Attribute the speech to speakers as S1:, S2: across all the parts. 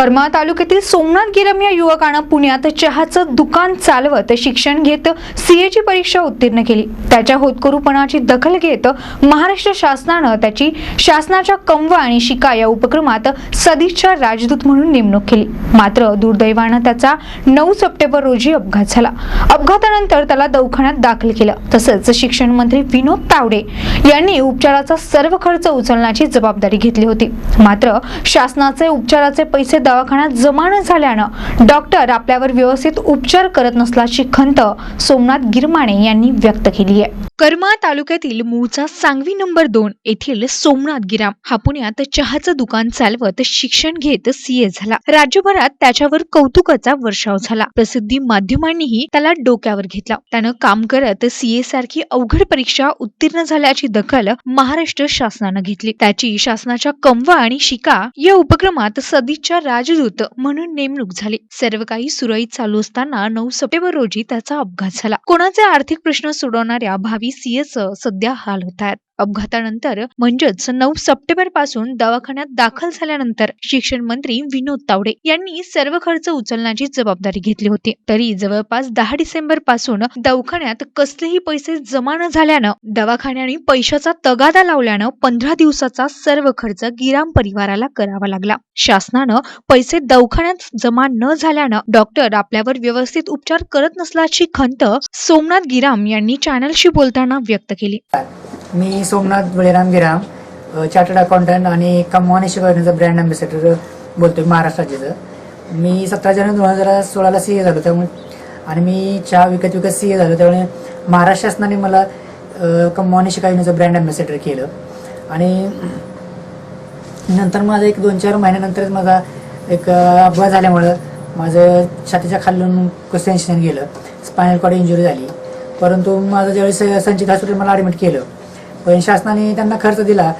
S1: करमाळ तालुक्यातील सोमनाथ गिरम या युवकानं पुण्यात चहाचं दुकान चालवत शिक्षण घेत सीएची परीक्षा उत्तीर्ण केली. त्याच्या होतकरूपणाची दखल घेत महाराष्ट्र शासनानं त्याची शासनाच्या कमवा आणि शिका या उपक्रमात सदिच्छा राजदूत म्हणून नेमणूक केली. मात्र दुर्दैवानं त्याचा नऊ सप्टेंबर रोजी अपघात झाला. अपघातानंतर त्याला दवाखान्यात दाखल केलं. तसंच शिक्षण मंत्री विनोद तावडे यांनी उपचाराचा सर्व खर्च उचलण्याची जबाबदारी घेतली होती. मात्र शासनाचे उपचाराचे पैसे दवाखान्यात जमा न झाल्यानं डॉक्टर आपल्यावर व्यवस्थित उपचार करत नसल्याची खंत सोमनाथ गिरमाणे यांनी व्यक्त केली आहे. करमा तालुक्यातील मूळचा सांगवी नंबर दोन येथील सोमनाथ गिराम हा पुण्यात चहाचं दुकान चालवत शिक्षण घेत सीए झाला. राज्यभरात त्याच्यावर कौतुकाचा वर्षाव झाला. प्रसिद्धी माध्यमांनीही त्याला डोक्यावर घेतला. त्यानं काम करत सीए सारखी अवघड परीक्षा उत्तीर्ण झाल्याची दखल महाराष्ट्र शासनानं घेतली. त्याची शासनाच्या कमवा आणि शिका या उपक्रमात सदिच्छा राजदूत म्हणून नेमणूक झाली. सर्व काही सुरळीत चालू असताना नऊ सप्टेंबर रोजी त्याचा अपघात झाला. कोणाचे आर्थिक प्रश्न सोडवणाऱ्या भावी सीएस सध्या हाल होत आहेत. अपघातानंतर म्हणजेच नऊ सप्टेंबरपासून दवाखान्यात दाखल झाल्यानंतर शिक्षण मंत्री विनोद तावडे यांनी सर्व खर्च उचलण्याची जबाबदारी घेतली होती. तरी जवळपास दहा डिसेंबरपासून दवाखान्यात कसलेही पैसे जमा न झाल्यानं दवाखान्याने पैशाचा तगादा लावल्यानं पंधरा दिवसाचा सर्व खर्च गिराम परिवाराला करावा लागला. शासनानं पैसे दवाखान्यात जमा न झाल्यानं डॉक्टर आपल्यावर व्यवस्थित उपचार करत नसल्याची खंत सोमनाथ गिराम यांनी चॅनलशी बोलताना व्यक्त केली.
S2: मी सोमनाथ बळीराम गिराम चार्टर्ड अकाउंटंट आणि कमवाने करण्याचा ब्रँड अँबॅसेडर बोलतोय महाराष्ट्र राज्याचं. मी सतरा जानेवारी दोन हजार सोळाला सी ए झालो त्यामुळे आणि मी चहा विकत विकत सी ए झालो त्यामुळे महाराष्ट्र शासनाने मला कमवाने करण्याचं ब्रँड अँबॅसेडर केलं. आणि नंतर माझं एक दोन चार महिन्यानंतरच माझा एक अपघात झाल्यामुळं माझं छातीच्या खालून कुस्टेन्शन गेलं. स्पायनल कॉर्ड इंजुरी झाली. परंतु माझं ज्यावेळेस संचित हॉस्पिटल मला ॲडमिट केलं पण शासनाने त्यांना खर्च दिला.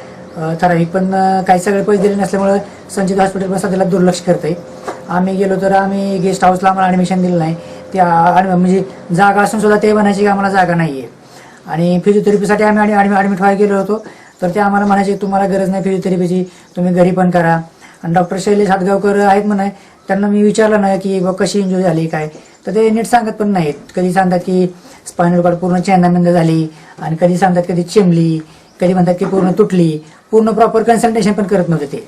S2: ठराविक पण काही सगळे पैसे दिले नसल्यामुळं संचित हॉस्पिटल पण सध्याला दुर्लक्ष करते आम्ही गेलो तर आम्ही गेस्ट हाऊसला आम्हाला ॲडमिशन दिलं नाही. त्या म्हणजे जागा असून सुद्धा ते म्हणायची की आम्हाला जागा नाही आहे आणि फिजिओथेरपीसाठी आम्ही ॲडमिट ॲडमिट व्हायला गेलो होतो. तर ते आम्हाला म्हणायचे तुम्हाला गरज नाही फिजिओथेरपीची तुम्ही घरी पण करा. आणि डॉक्टर शैलेश हातगावकर आहेत म्हणा. त्यांना मी विचारलं ना की बा कशी इंजुरी झाली काय? तर ते नीट सांगत पण नाहीत. कधी सांगतात की स्पायनल कॉर्ड पूर्ण चेंदामेंद झाली. आणि कधी सांगतात कधी चिमली कधी म्हणतात की पूर्ण तुटली. पूर्ण प्रॉपर कन्सल्टेशन पण करत नव्हते ते.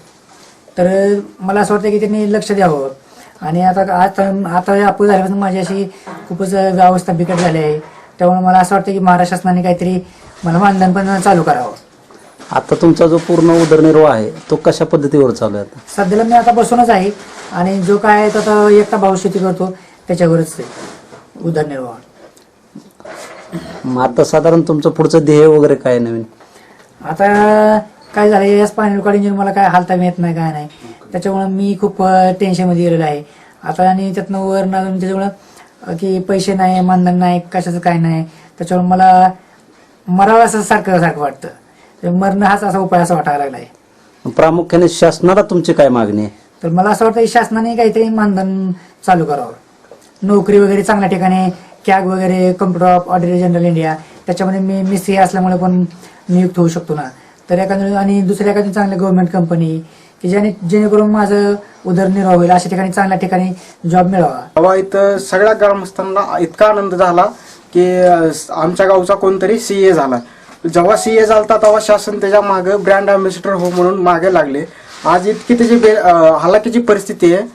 S2: तर मला असं वाटतं की त्यांनी लक्ष द्यावं. आणि आता आता आता अपघात झाल्यापासून माझी अशी खूपच अवस्था बिकट झाली आहे. त्यामुळे मला असं वाटतं की महाराष्ट्र शासनाने काहीतरी मला मानधन पण चालू करावं.
S3: आता तुमचा जो पूर्ण उदरनिर्वाह आहे तो कशा पद्धतीवर चालू आहे आता?
S2: सध्याला मी आता बसूनच आहे. आणि जो काय आहे तो आता एकटा भाऊ शेती करतो त्याच्यावरच आहे उदरनिर्वाह.
S3: मग आता साधारण तुमचं पुढचं ध्येय वगैरे काय आहे नवीन?
S2: आता काय झालं या स्पायनल कॉर्ड इंजिन मला काय हालता येत नाही काय नाही. त्याच्यामुळं मी खूप टेन्शनमध्ये गेलेलो आहे. आता आणि त्यातनं वर ना त्याच्यामुळं की पैसे नाही मानधन नाही कशाचं काय नाही. त्याच्यामुळे मला मरावं असं सारखं सारखं वाटतं. मरणं हाच असा उपाय असं वाटायला लागला आहे
S3: प्रामुख्याने शासनाला तुमची काय मागणी आहे?
S2: तर मला असं वाटतं की शासनाने काहीतरी मानधन चालू करावं. नोकरी वगैरे चांगल्या ठिकाणी कॅग वगैरे comptroller of auditor general India त्याच्यामध्ये मी मी सी असल्यामुळे पण नियुक्त होऊ शकतो ना. तर एखाद्या आणि दुसऱ्या एखादी चांगल्या गव्हर्नमेंट कंपनी की ज्याने जेणेकरून माझं उदरनिर्वाह होईल अशा ठिकाणी चांगल्या ठिकाणी जॉब मिळावा.
S4: बाबा इथं सगळ्या ग्रामस्थांना इतका आनंद झाला की आमच्या गावचा कोणतरी सी ए झाला. जेव्हा सी ए झाला तेव्हा शासन त्याच्यामागे ब्रँड अँबॅसिडर हो म्हणून मागे लागले. आज इतकी त्याची बे हालाकीची परिस्थिती आहे.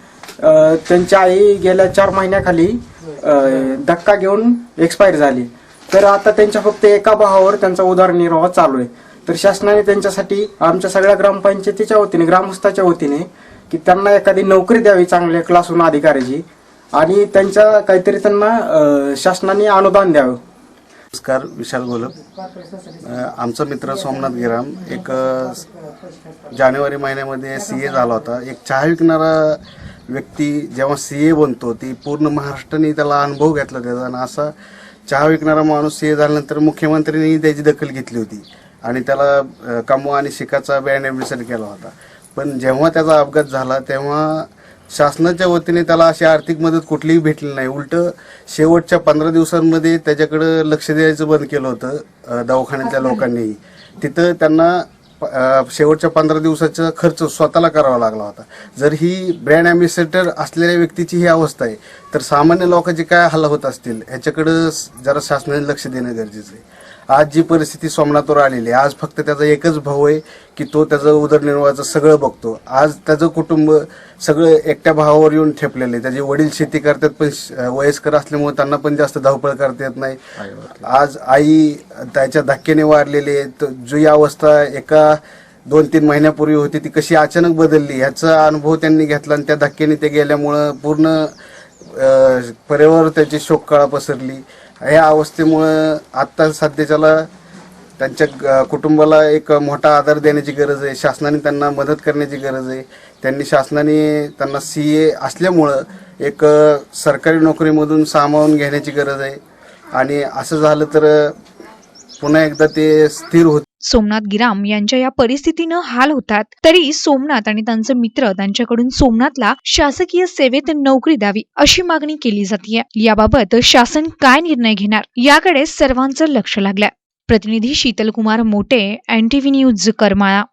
S4: त्यांची आई गेल्या चार महिन्याखाली धक्का घेऊन एक्सपायर झाली. तर आता त्यांच्या फक्त एका भावावर त्यांचा उदरनिर्वाह चालू आहे. तर शासनाने त्यांच्यासाठी आमच्या सगळ्या ग्रामपंचायतीच्या वतीने ग्रामस्थाच्या वतीने की त्यांना एखादी नोकरी द्यावी चांगल्या क्लासून अधिकाऱ्याची आणि त्यांच्या काहीतरी त्यांना शासनाने अनुदान द्यावं.
S5: नमस्कार विशाल गोलप. आमचा मित्र सोमनाथ गिराम एक जानेवारी महिन्यामध्ये सी ए झाला होता. एक चहा विकणारा व्यक्ती जेव्हा सी ए बनतो ती पूर्ण महाराष्ट्राने त्याला अनुभव घेतला त्याचा आणि असा चहा विकणारा माणूस सी ए झाल्यानंतर मुख्यमंत्र्यांनी त्याची दखल घेतली होती. आणि त्याला कमवा आणि शिकाचा बँड ॲम्बेसडर केला होता. पण जेव्हा त्याचा अपघात झाला तेव्हा शासनाच्या वतीने त्याला अशी आर्थिक मदत कुठलीही भेटली नाही. उलट शेवटच्या पंधरा दिवसांमध्ये त्याच्याकडं लक्ष द्यायचं बंद केलं होतं दवाखान्यातल्या लोकांनी तिथं त्यांना शेवटच्या पंधरा दिवसाचा खर्च स्वतःला करावा लागला होता. जर ही ब्रँड ॲम्बेसेडर असलेल्या व्यक्तीची ही अवस्था आहे तर सामान्य लोकांचे काय हल्ला होत असतील ह्याच्याकडं जरा शासनाने लक्ष देणं गरजेचं आहे. आज जी परिस्थिती सोमनाथवर आलेली आहे आज फक्त त्याचा एकच भाऊ आहे की तो त्याचं उदरनिर्वाहाचं सगळं बघतो. आज त्याचं कुटुंब सगळं एकट्या भावावर येऊन ठेपलेलं आहे. त्याचे वडील शेती करतात पण वयस्कर असल्यामुळे त्यांना पण जास्त धावपळ करता येत नाही. आज आई त्याच्या धक्क्याने वारलेली आहे. तर जी अवस्था एका दोन तीन महिन्यापूर्वी होती ती कशी अचानक बदलली ह्याचा अनुभव त्यांनी घेतला आणि त्या धक्क्याने ते गेल्यामुळं पूर्ण अ, पर्यावरण त्याची शोककळा पसरली. या अवस्थेमुळं आत्ता सध्याच्याला त्यांच्या ग- कुटुंबाला एक मोठा आधार देण्याची गरज आहे. शासनाने त्यांना मदत करण्याची गरज आहे. त्यांनी शासनाने त्यांना सी ए असल्यामुळं एक अ, सरकारी नोकरीमधून सामावून घेण्याची गरज आहे. आणि असं झालं तर पुन्हा एकदा ते स्थिर होत
S1: सोमनाथ गिराम यांच्या या परिस्थितीनं हाल होतात. तरी सोमनाथ आणि त्यांचे मित्र त्यांच्याकडून सोमनाथला शासकीय सेवेत नोकरी द्यावी अशी मागणी केली जाते याबाबत शासन काय निर्णय घेणार याकडे सर्वांचं लक्ष लागलंय. प्रतिनिधी शीतलकुमार मोटे एन न्यूज करमाळा.